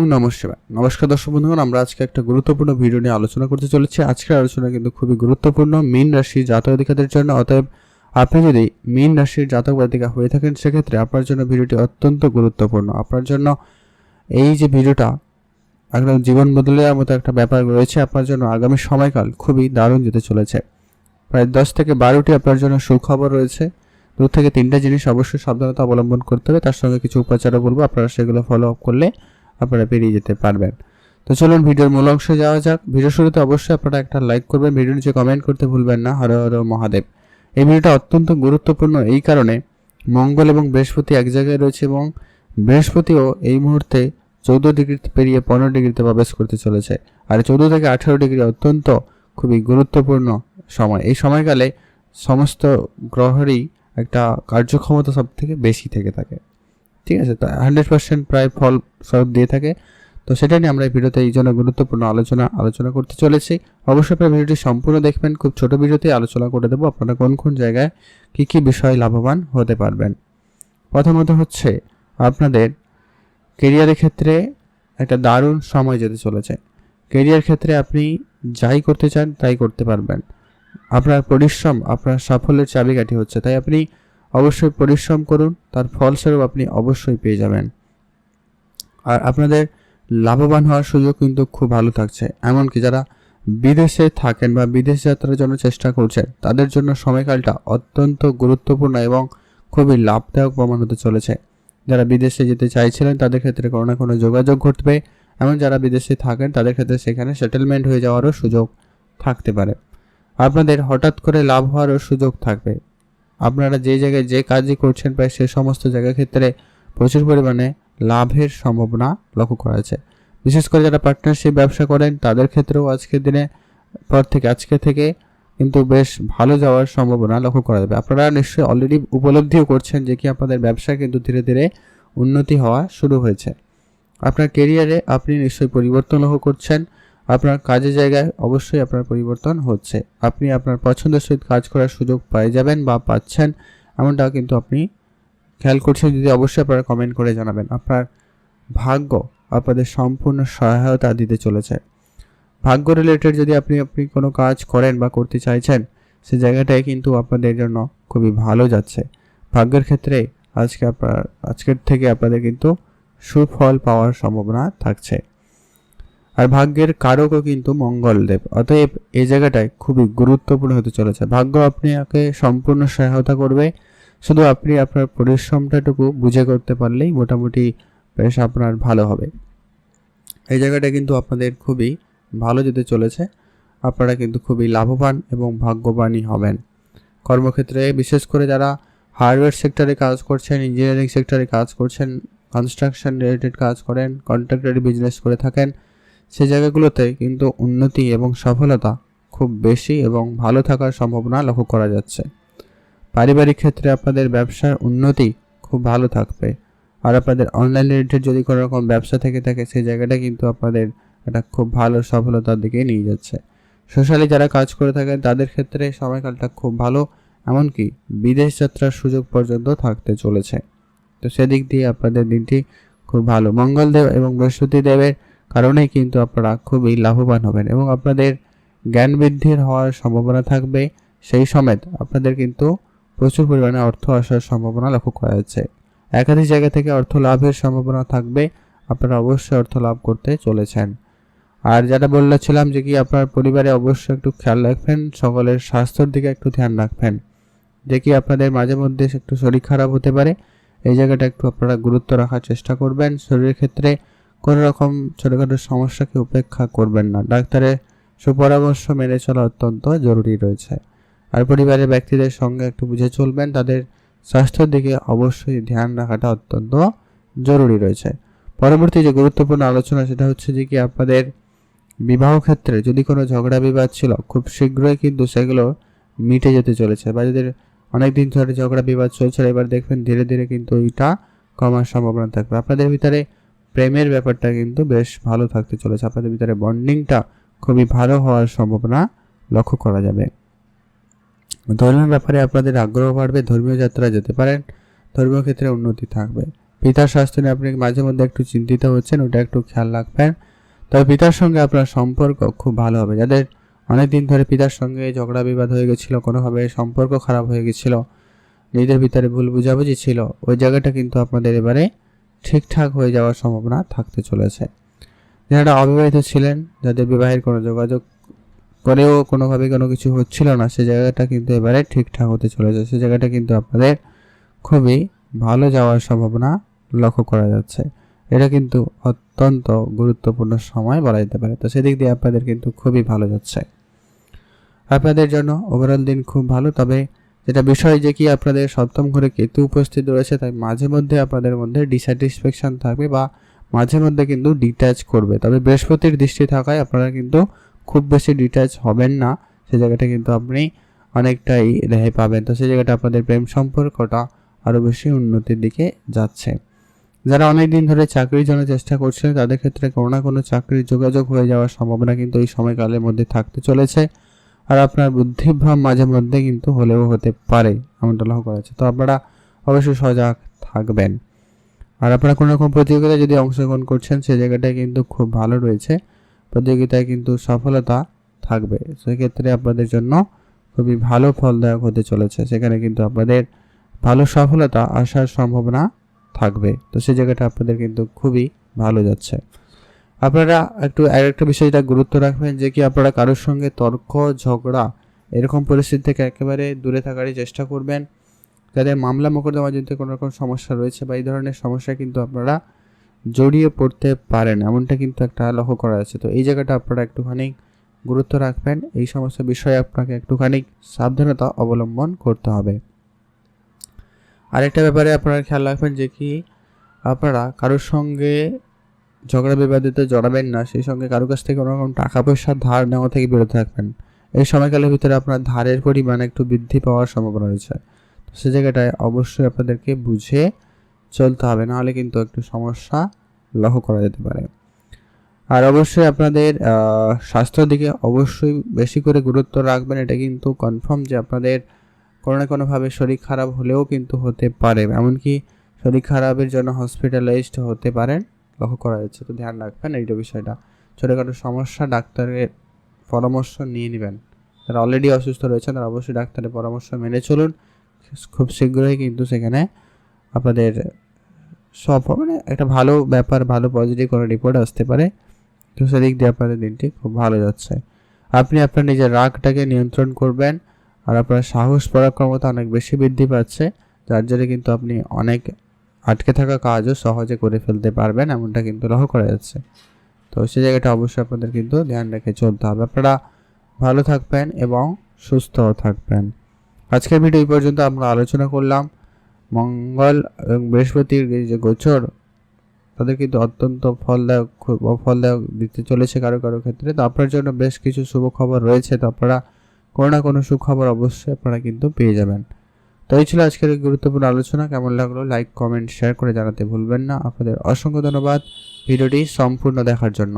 ওং নমস্কার। নমস্কার দর্শক বন্ধুগণ, আমরা আজকে একটা গুরুত্বপূর্ণ ভিডিও নিয়ে আলোচনা করতে চলেছি। আজকের আলোচনা কিন্তু খুবই গুরুত্বপূর্ণ। মীন রাশি জাতক অধিকারের জন্য, অতএব আপনি যদি মীন রাশির জাতক বাদিকা হয়ে থাকেন, সেক্ষেত্রে আপনার জন্য ভিডিওটি অত্যন্ত গুরুত্বপূর্ণ। আপনার জন্য এই যে ভিডিওটা একদম জীবন বদলে দেওয়ার মতো একটা ব্যাপার রয়েছে। আপনার জন্য আগামী সময়কাল খুবই দারুণ যেতে চলেছে। প্রায় দশ থেকে বারোটি আপনার জন্য সুখবর রয়েছে। দু থেকে তিনটা জিনিস অবশ্যই সাবধানতা অবলম্বন করতে হবে। তার সঙ্গে কিছু উপাচারও বলব। আপনারা সেগুলো ফলো আপ করলে আপনারা পেরিয়ে যেতে পারবেন। তো চলুন ভিডিওর মূল অংশে যাওয়া যাক। ভিডিও শুরুতে অবশ্যই আপনারা একটা লাইক করবেন ভিডিও নিচে কমেন্ট করতে ভুলবেন না। হর হর মহাদেব। এই ভিডিওটা অত্যন্ত গুরুত্বপূর্ণ এই কারণে মঙ্গল এবং বৃহস্পতি এক জায়গায় রয়েছে এবং বৃহস্পতিও এই মুহূর্তে চৌদ্দ ডিগ্রিতে পেরিয়ে পনেরো ডিগ্রিতে প্রবেশ করতে চলেছে। আর চৌদ্দ থেকে আঠেরো ডিগ্রি অত্যন্ত খুবই গুরুত্বপূর্ণ সময়। এই সময়কালে সমস্ত গ্রহেরই একটা কার্যক্ষমতা সব থেকে বেশি থেকে থাকে। ঠিক আছে হান্ড্রেড পার্সেন্ট প্রায় ফল স্বরূপ দিয়ে থাকে। তো সেটা নিয়ে আমরা এই ভিডিওতে এই জন্য গুরুত্বপূর্ণ আলোচনা আলোচনা করতে চলেছি। অবশ্যই আপনারা ভিডিওটি সম্পূর্ণ দেখবেন। খুব ছোট ভিডিওতে আলোচনা করে দেবো আপনারা কোন কোন জায়গায় কী কী বিষয়ে লাভবান হতে পারবেন। প্রথমত হচ্ছে আপনাদের কেরিয়ারের ক্ষেত্রে একটা দারুণ সময় যেতে চলেছে। কেরিয়ার ক্ষেত্রে আপনি যাই করতে চান তাই করতে পারবেন। আপনার পরিশ্রম, আপনার সাফল্যের চাবিকাঠি হচ্ছে। তাই আপনি অবশ্যই পরিশ্রম করুন, তার ফলস্বরূপ আপনি অবশ্যই পেয়ে যাবেন। আর আপনাদের লাভবান হওয়ার সুযোগ কিন্তু খুব ভালো থাকছে। এমনকি যারা বিদেশে থাকেন বা বিদেশ যাত্রার জন্য চেষ্টা করছেন, তাদের জন্য সময়কালটা অত্যন্ত গুরুত্বপূর্ণ এবং খুবই লাভদায়ক প্রমাণ হতে চলেছে। যারা বিদেশে যেতে চাইছিলেন, তাদের ক্ষেত্রে কোনো না কোনো যোগাযোগ ঘটবে এমন যারা বিদেশে থাকেন, তাদের ক্ষেত্রে সেখানে সেটেলমেন্ট হয়ে যাওয়ারও সুযোগ থাকতে পারে। আপনাদের হঠাৎ করে লাভ হওয়ারও সুযোগ থাকবে। আপনারা যে জায়গায় যে কাজই করছেন প্রায় সে সমস্ত জায়গার ক্ষেত্রে প্রচুর পরিমাণে লাভের সম্ভাবনা লক্ষ্য করা যাচ্ছে বিশেষ করে যারা পার্টনারশিপ ব্যবসা করেন, তাদের ক্ষেত্রেও আজকের দিনে, পর থেকে আজকে থেকে কিন্তু বেশ ভালো যাওয়ার সম্ভাবনা লক্ষ্য করা যাবে। আপনারা নিশ্চয়ই অলরেডি উপলব্ধিও করছেন যে কি আপনাদের ব্যবসা কিন্তু ধীরে ধীরে উন্নতি হওয়া শুরু হয়েছে। আপনার কেরিয়ারে আপনি নিশ্চয়ই পরিবর্তন লক্ষ্য করছেন। আপনার কাজের জায়গায় অবশ্যই আপনার পরিবর্তন হচ্ছে। আপনি আপনার পছন্দের সহিত কাজ করার সুযোগ পেয়ে যাবেন বা পাচ্ছেন, এমনটা কিন্তু আপনি খেয়াল করছেন যদি অবশ্যই আপনারা কমেন্ট করে জানাবেন। আপনার ভাগ্য আপনাদের সম্পূর্ণ সহায়তা দিতে চলেছে। ভাগ্য রিলেটেড যদি আপনি আপনি কোনো কাজ করেন বা করতে চাইছেন, সে জায়গাটায় কিন্তু আপনাদের জন্য খুবই ভালো যাচ্ছে। ভাগ্যের ক্ষেত্রে আজকে আপনার, আজকের থেকে আপনাদের কিন্তু সুফল পাওয়ার সম্ভাবনা থাকছে। আর ভাগ্যের কারকও কিন্তু মঙ্গলদেব। অতএব এই জায়গাটায় খুবই গুরুত্বপূর্ণ হতে চলেছে। ভাগ্য আপনাকে সম্পূর্ণ সহায়তা করবে। শুধু আপনি আপনার পরিশ্রমটাটুকু বুঝে করতে পারলেই মোটামুটি বেশ আপনার ভালো হবে। এই জায়গাটা কিন্তু আপনাদের খুবই ভালো যেতে চলেছে। আপনারা কিন্তু খুবই লাভবান এবং ভাগ্যবানই হবেন। কর্মক্ষেত্রে বিশেষ করে যারা হার্ডওয়্যার সেক্টরে কাজ করছেন, ইঞ্জিনিয়ারিং সেক্টরে কাজ করছেন কনস্ট্রাকশন রিলেটেড কাজ করেন কন্ট্রাক্টরি বিজনেস করে থাকেন সেই জায়গাগুলোতে কিন্তু উন্নতি এবং সফলতা খুব বেশি এবং ভালো থাকার সম্ভাবনা লক্ষ্য করা যাচ্ছে। পারিবারিক ক্ষেত্রে আপনাদের ব্যবসার উন্নতি খুব ভালো থাকবে। আর আপনাদের অনলাইন রিলেটেড যদি কোনো রকম ব্যবসা থেকে থাকে, সেই জায়গাটা কিন্তু আপনাদের একটা খুব ভালো সফলতার দিকে নিয়ে যাচ্ছে। সোশ্যালি যারা কাজ করে থাকেন, তাদের ক্ষেত্রে সময়কালটা খুব ভালো, এমনকি বিদেশ যাত্রার সুযোগ পর্যন্ত থাকতে চলেছে। তো সেদিক দিয়ে আপনাদের দিনটি খুব ভালো। মঙ্গলদেব এবং বৃহস্পতি কারণেই কিন্তু আপনারা খুবই লাভবান হবেন এবং আপনাদের জ্ঞান বৃদ্ধির হওয়ার সম্ভাবনা থাকবে। সেই সমেত আপনাদের কিন্তু প্রচুর পরিমাণে অর্থ আসার সম্ভাবনা লক্ষ্য করা যাচ্ছে। একাধিক জায়গা থেকে অর্থ লাভের সম্ভাবনা থাকবে। আপনারা অবশ্যই অর্থ লাভ করতে চলেছেন। আর যেটা বললেছিলাম যে কি আপনার পরিবারে অবশ্যই একটু খেয়াল রাখবেন, সকলের স্বাস্থ্যের দিকে একটু ধ্যান রাখবেন। যে কি আপনাদের মাঝে মধ্যে একটু শরীর খারাপ হতে পারে, এই জায়গাটা একটু আপনারা গুরুত্ব রাখার চেষ্টা করবেন। শরীরের ক্ষেত্রে কোনো রকম ছোটোখাটো সমস্যাকে উপেক্ষা করবেন না। ডাক্তারের সুপরামর্শ মেনে চলা অত্যন্ত জরুরি রয়েছে। আর পরিবারের ব্যক্তিদের সঙ্গে একটু বুঝে চলবেন, তাদের স্বাস্থ্যের দিকে অবশ্যই ধ্যান রাখাটা অত্যন্ত জরুরি রয়েছে। পরবর্তী যে গুরুত্বপূর্ণ আলোচনা, সেটা হচ্ছে যে কি আপনাদের বিবাহ ক্ষেত্রে যদি কোনো ঝগড়া বিবাদ ছিল, খুব শীঘ্রই কিন্তু সেগুলো মিটে যেতে চলেছে বা যাদের অনেক দিন ধরে ঝগড়া বিবাদ চলছে এবার দেখবেন ধীরে ধীরে কিন্তু ওইটা কমার সম্ভাবনা থাকবে। আপনাদের ভিতরে প্রেমের ব্যাপারটা কিন্তু বেশ ভালো থাকতে চলেছে। আপনাদের ভিতরে বন্ডিংটা খুবই ভালো হওয়ার সম্ভাবনা লক্ষ্য করা যাবে। ধর্মের ব্যাপারে আপনাদের আগ্রহ বাড়বে, ধর্মীয় যাত্রা যেতে পারেন, ধর্মীয় ক্ষেত্রে উন্নতি থাকবে। পিতার স্বাস্থ্য নিয়ে আপনি মাঝে মধ্যে একটু চিন্তিত হচ্ছেন, ওটা একটু খেয়াল রাখবেন। তবে পিতার সঙ্গে আপনার সম্পর্ক খুব ভালো হবে। যাদের অনেক দিন ধরে পিতার সঙ্গে ঝগড়া বিবাদ হয়ে গেছিল, কোনোভাবে সম্পর্ক খারাপ হয়ে গেছিল, নিজেদের ভিতরে ভুল বুঝাবুঝি ছিল, ওই জায়গাটা কিন্তু আপনাদের এবারে ঠিকঠাক হয়ে যাওয়ার সম্ভাবনা থাকতে চলেছে। যারা অবিবাহিত ছিলেন, যাদের বিবাহের কোনো যোগাযোগ করেও কোনোভাবে কোনো কিছু হচ্ছিল না, সে জায়গাটা কিন্তু এবারে ঠিকঠাক হতে চলেছে। সে জায়গাটা কিন্তু আপনাদের খুবই ভালো যাওয়ার সম্ভাবনা লক্ষ্য করা যাচ্ছে। এটা কিন্তু অত্যন্ত গুরুত্বপূর্ণ সময় বলা যেতে পারে। তো সেদিক দিয়ে আপনাদের কিন্তু খুবই ভালো যাচ্ছে। আপনাদের জন্য ওভারঅল দিন খুব ভালো, তবে যেটা বিষয় যে কি আপনাদের সপ্তম ঘরে কেতু উপস্থিত রয়েছে, তাই মাঝে মধ্যে আপনাদের মধ্যে ডিস্যাটিসফ্যাকশন থাকবে বা মাঝে মধ্যে কিন্তু ডিট্যাচ করবে। তবে বৃহস্পতির দৃষ্টি থাকায় আপনারা কিন্তু খুব বেশি ডিট্যাচ হবেন না। সে জায়গাটা কিন্তু আপনি অনেকটাই রেহাই পাবেন। তো সেই জায়গাটা আপনাদের প্রেম সম্পর্কটা আরও বেশি উন্নতির দিকে যাচ্ছে। যারা অনেক দিন ধরে চাকরির জন্য চেষ্টা করছেন, তাদের ক্ষেত্রে কোনো না কোনো চাকরির যোগাযোগ হয়ে যাওয়ার সম্ভাবনা কিন্তু এই সময়কালের মধ্যে থাকতে চলেছে। আর আপনার বুদ্ধিভ্রম মাঝে মধ্যে কিন্তু হলেও হতে পারে, এমনটা লক্ষ্য করা যাচ্ছে। তো আপনারা অবশ্যই সজাগ থাকবেন। আর আপনারা কোনো রকম প্রতিযোগিতায় যদি অংশগ্রহণ করছেন সেই জায়গাটায় কিন্তু খুব ভালো রয়েছে। প্রতিযোগিতায় কিন্তু সফলতা থাকবে। সেক্ষেত্রে আপনাদের জন্য খুবই ভালো ফলদায়ক হতে চলেছে। সেখানে কিন্তু আপনাদের ভালো সফলতা আসার সম্ভাবনা থাকবে। তো সেই জায়গাটা আপনাদের কিন্তু খুবই ভালো যাচ্ছে। আপনারা একটু আর একটা বিষয়টা গুরুত্ব রাখবেন, যে কি আপনারা কারোর সঙ্গে তর্ক, ঝগড়া এরকম পরিস্থিতি থেকে একেবারে দূরে থাকারই চেষ্টা করবেন। যাদের মামলা মোকদ্দমা যদি কোনো রকম সমস্যা রয়েছে বা এই ধরনের সমস্যা কিন্তু আপনারা জড়িয়ে পড়তে পারেন, এমনটা কিন্তু একটা লক্ষ্য করা আছে তো এই জায়গাটা আপনারা একটুখানি গুরুত্ব রাখবেন। এই সমস্ত বিষয়ে আপনাকে একটুখানি সাবধানতা অবলম্বন করতে হবে। আরেকটা ব্যাপারে আপনারা খেয়াল রাখবেন যে কি আপনারা কারোর সঙ্গে ঝগড়া বিবাদিতে জড়াবেন না, সেই সঙ্গে কারোর কাছ থেকে কোনো রকম টাকা পয়সা ধার নেওয়া থেকে বিরত থাকবেন। এই সময়কালের ভিতরে আপনার ধারের পরিমাণ একটু বৃদ্ধি পাওয়ার সম্ভাবনা রয়েছে। তো সে জায়গাটায় অবশ্যই আপনাদেরকে বুঝে চলতে হবে, নাহলে কিন্তু একটু সমস্যা লক্ষ্য করা যেতে পারে। আর অবশ্যই আপনাদের স্বাস্থ্যের দিকে অবশ্যই বেশি করে গুরুত্ব রাখবেন, এটা কিন্তু কনফার্ম যে আপনাদের কোনো না কোনোভাবে শরীর খারাপ হলেও কিন্তু হতে পারে। এমনকি শরীর খারাপের জন্য হসপিটালাইজড হতে পারেন। লক্ষ্য করা যাচ্ছে। তো ধ্যান রাখবেন এইটা বিষয়টা। ছোটোখাটো সমস্যা ডাক্তারের পরামর্শ নিয়ে নেবেন। যারা অলরেডি অসুস্থ রয়েছেন, তারা অবশ্যই ডাক্তারের পরামর্শ মেনে চলুন। খুব শীঘ্রই কিন্তু সেখানে আপনাদের সব মানে একটা ভালো ব্যাপার, ভালো পজিটিভ কোনো রিপোর্ট আসতে পারে। তো সেদিক দিয়ে আপনাদের দিনটি খুব ভালো যাচ্ছে। আপনি আপনার নিজের রাগটাকে নিয়ন্ত্রণ করবেন আর আপনার সাহস, পরাক্রমতা অনেক বেশি বৃদ্ধি পাচ্ছে। যার জন্য কিন্তু আপনি অনেক আটকে থাকা কাজও সহজে করে ফেলতে পারবেন, এমনটা কিন্তু লক্ষ্য করা যাচ্ছে। তো সেই জায়গাটা অবশ্যই আপনাদের কিন্তু ধ্যান রেখে চলতে হবে। আপনারা ভালো থাকবেন এবং সুস্থ থাকবেন। আজকের ভিডিও এই পর্যন্ত আমরা আলোচনা করলাম। মঙ্গল এবং বৃহস্পতির যে গোচর, তাদের কিন্তু অত্যন্ত ফলদায়ক ফলদায়ক দিতে চলেছে কারও কারও ক্ষেত্রে। তো আপনার জন্য বেশ কিছু শুভ খবর রয়েছে। তো আপনারা কোনো না কোনো সুখবর অবশ্যই আপনারা কিন্তু পেয়ে যাবেন। তো এই ছিল আজকের গুরুত্বপূর্ণ আলোচনা। কেমন লাগল লাইক কমেন্ট শেয়ার করে জানাতে ভুলবেন না। আপনাদের অসংখ্য ধন্যবাদ। ভিডিওটি সম্পূর্ণ দেখার জন্য।